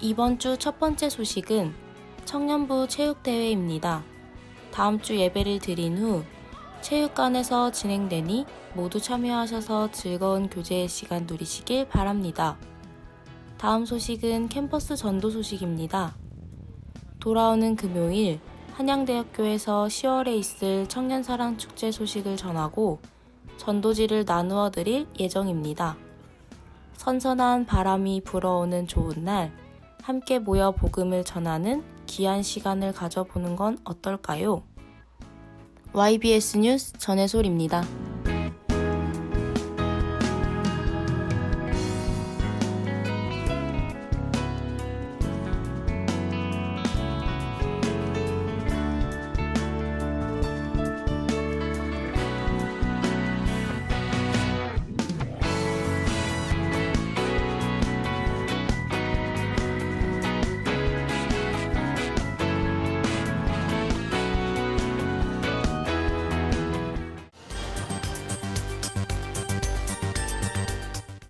이번 주 첫 번째 소식은 청년부 체육대회입니다. 다음 주 예배를 드린 후 체육관에서 진행되니 모두 참여하셔서 즐거운 교제의 시간 누리시길 바랍니다. 다음 소식은 캠퍼스 전도 소식입니다. 돌아오는 금요일 한양대학교에서 10월에 있을 청년사랑 축제 소식을 전하고 전도지를 나누어 드릴 예정입니다. 선선한 바람이 불어오는 좋은 날 함께 모여 복음을 전하는 귀한 시간을 가져보는 건 어떨까요? YBS 뉴스 전해솔입니다.